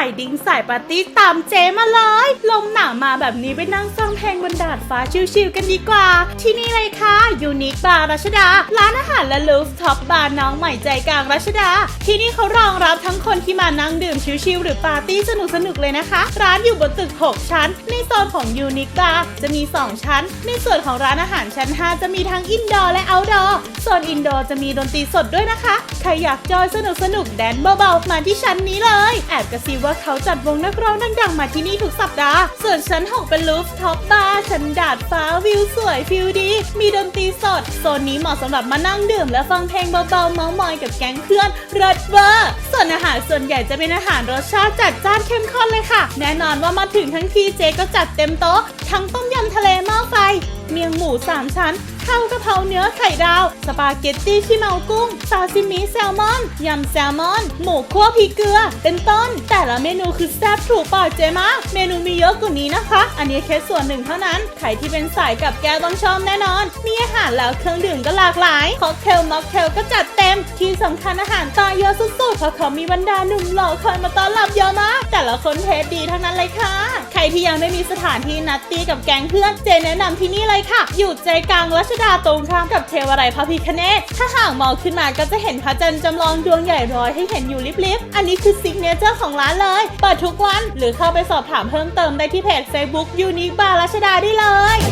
ายดิ้งสายปาร์ตี้ตามเจมาเลย ลมหนา มาแบบนี้ไปนั่งฟังเพลงบนดาดฟ้าชิลๆกันดีกว่า ที่นี่เลยค่ะยูนิคบาร์รัชดา ร้านอาหารและลูฟท็อปบาร์น้องใหม่ใจกลางรัชดา ที่นี่เขารองรับทั้งคนที่มานั่งดื่มชิลๆหรือปาร์ตี้สนุกๆเลยนะคะ ร้านอยู่บนตึก 6 ชั้น ในโซนของยูนิคบาร์จะมี 2 ชั้น ในส่วนของร้านอาหารชั้น 5 จะมีทั้งอินดอร์และเอาท์ดอร์โซนอินดอร์จะมีดนตรีสดด้วยนะคะ ใครอยากจอยสนุกสนุกๆแดนเบาๆมาที่ชั้นนี้เลย แอบกระซิบว่าเขาจัดวงนักร้องดังๆมาที่นี่ทุกสัปดาห์ส่วนชั้น 6 เป็นลูฟท็อปบาร์ชั้นดาดฟ้าวิวสวยฟิลดี มีดนตรีสด โซนนี้เหมาะสำหรับมานั่งดื่ม และฟังเพลงเบาๆเมาส์มอยกับแก๊งเพื่อนริดเวอร์ส่วนอาหารส่วนใหญ่จะเป็นอาหารรสชาติจัดจ้านเข้มข้นเลยค่ะ แน่นอนว่ามาถึงทั้งทีเจก็จัดเต็มโต๊ะ ทั้งต้มยำทะเลหม้อไฟ เมียงหมูสามชั้น ข้าวกะเพราเนื้อไข่ดาว สปาเกตตี้ชิเมากุ้ง ซาซิมิแซลมอน ยำแซลมอน หมูคั่วพริกเกลือ เป็นต้น แต่ละเมนูคือแซ่บถูกปากเจมากเมนูมีเยอะกว่านี้นะคะ อันนี้แค่ส่วนหนึ่งเท่านั้น ใครที่เป็นสายกับแก้วต้องชอบแน่นอน มีอาหารแล้วเครื่องดื่มก็หลากหลายค็อกเทลม็อกเทลก็จัดเต็ม ที่สำคัญอาหารตาเยอะสุดๆเพราะเขามีบรรดาหนุ่มหล่อคอยมาต้อนรับเยอะมาก แต่ละคนเทสดีทั้งนั้นเลยค่ะ ใครที่ยังไม่มีสถานที่นัดตีกับแก๊งเพื่อนเจแนะนำที่นี่เลยค่ะ อยู่ใจกลางรัชดาตรงข้ามกับเทวไรพระพิคเนตถ้าห่างมองขึ้นมาก็จะเห็นพระจันทร์จำลองดวงใหญ่รอยให้เห็นอยู่ลิบๆ อันนี้คือซิกเนเจอร์ของร้านเลย เปิดทุกวันหรือเข้าไปสอบถามเพิ่มเติมได้ที่เพจ Facebook Unique Bar รัชดาได้เลย